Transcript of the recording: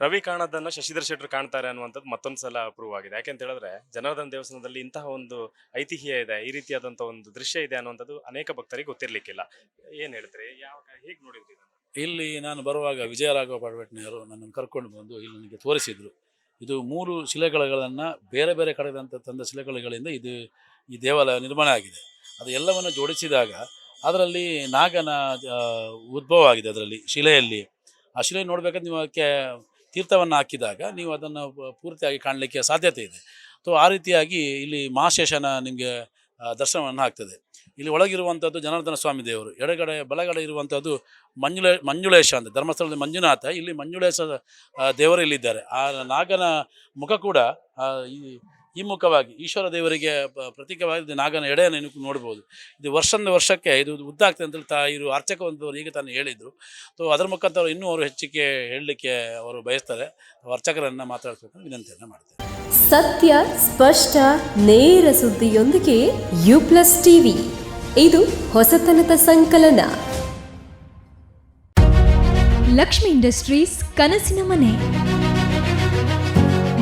ರವಿ ಕಾಣದನ್ನ ಶಶಿಧರ್ ಶೆಟ್ಟರ್ ಕಾಣ್ತಾರೆ ಅನ್ನುವಂಥದ್ದು ಮತ್ತೊಂದು ಸಲ ಅಪ್ರೂವ್ ಆಗಿದೆ. ಯಾಕೆಂತ ಹೇಳಿದ್ರೆ, ಜನಾರ್ದನ ದೇವಸ್ಥಾನದಲ್ಲಿ ಇಂತಹ ಒಂದು ಐತಿಹ್ಯ ಇದೆ, ಈ ರೀತಿಯಾದಂಥ ಒಂದು ದೃಶ್ಯ ಇದೆ ಅನ್ನುವಂಥದ್ದು ಅನೇಕ ಭಕ್ತರಿಗೆ ಗೊತ್ತಿರ್ಲಿಕ್ಕಿಲ್ಲ. ಏನ್ ಹೇಳ್ತಾರೆ? ಯಾವ ಹೇಗೆ ನೋಡಿದ್ರಿ ಇಲ್ಲಿ ನಾನು ಬರುವಾಗ ವಿಜಯರಾಘವ ಪಡವೆಟ್ನೆಯವರು ನನ್ನನ್ನು ಕರ್ಕೊಂಡು ಬಂದು ಇಲ್ಲಿ ನನಗೆ ತೋರಿಸಿದ್ರು. ಇದು ಮೂರು ಶಿಲೆಗಳನ್ನು ಬೇರೆ ಬೇರೆ ಕಡೆದಂತ ತಂದ ಶಿಲೆಗಳಿಂದ ಇದು ಈ ದೇವಾಲಯ ನಿರ್ಮಾಣ ಆಗಿದೆ. ಅದು ಎಲ್ಲವನ್ನು ಜೋಡಿಸಿದಾಗ ಅದರಲ್ಲಿ ನಾಗನ ಉದ್ಭವ ಆಗಿದೆ ಅದರಲ್ಲಿ, ಶಿಲೆಯಲ್ಲಿ. ಆ ಶಿಲೆ ನೋಡಬೇಕಾದ್ರೆ ಅದಕ್ಕೆ ತೀರ್ಥವನ್ನು ಹಾಕಿದಾಗ ನೀವು ಅದನ್ನು ಪೂರ್ತಿಯಾಗಿ ಕಾಣಲಿಕ್ಕೆ ಸಾಧ್ಯತೆ ಇದೆ. ಸೊ ಆ ರೀತಿಯಾಗಿ ಇಲ್ಲಿ ಮಹಾಶೇಷನ ನಿಮಗೆ ದರ್ಶನವನ್ನು ಆಗ್ತದೆ. ಇಲ್ಲಿ ಒಳಗಿರುವಂಥದ್ದು ಜನಾರ್ದನ ಸ್ವಾಮಿ ದೇವರು, ಎಡಗಡೆ, ಬಲಗಡೆ ಇರುವಂಥದ್ದು ಮಂಜುಳೆ, ಮಂಜುಳೇಶ ಅಂತ ಧರ್ಮಸ್ಥಳದ ಮಂಜುನಾಥ, ಇಲ್ಲಿ ಮಂಜುಳೇಶ ದೇವರು ಇಲ್ಲಿದ್ದಾರೆ. ಆ ನಾಗನ ಮುಖ ಕೂಡ ಈ ಈ ಮುಖವಾಗಿ ಈಶ್ವರ ದೇವರಿಗೆ ಪ್ರತೀಕವಾಗಿ ನಾಗನ ಎಡೆಯನ್ನು ನೀವು ನೋಡ್ಬೋದು. ಇದು ವರ್ಷದಿಂದ ವರ್ಷಕ್ಕೆ ಇದು ಉದ್ದ ಆಗ್ತದೆ ಅಂತೇಳಿ ತಾ ಇರು ಅರ್ಚಕ ಒಂದವರು ಈಗ ತಾನು ಹೇಳಿದರು. ಸೊ ಅದರ ಮುಖಾಂತರ ಇನ್ನೂ ಅವರು ಹೆಚ್ಚಿಗೆ ಹೇಳಲಿಕ್ಕೆ ಅವರು ಬಯಸ್ತಾರೆ. ಅರ್ಚಕರನ್ನು ಮಾತಾಡಿಸ್ಬೇಕು ವಿನಂತಿಯನ್ನು ಮಾಡ್ತಾರೆ ಸತ್ಯ, ಸ್ಪಷ್ಟ, ನೇರ ಸುದ್ದಿಯೊಂದಿಗೆ ಯು ಪ್ಲಸ್ ಟಿವಿ. ಇದು ಹೊಸತನದ ಸಂಕಲನ. ಲಕ್ಷ್ಮಿ ಇಂಡಸ್ಟ್ರೀಸ್ ಕನಸಿನ ಮನೆ.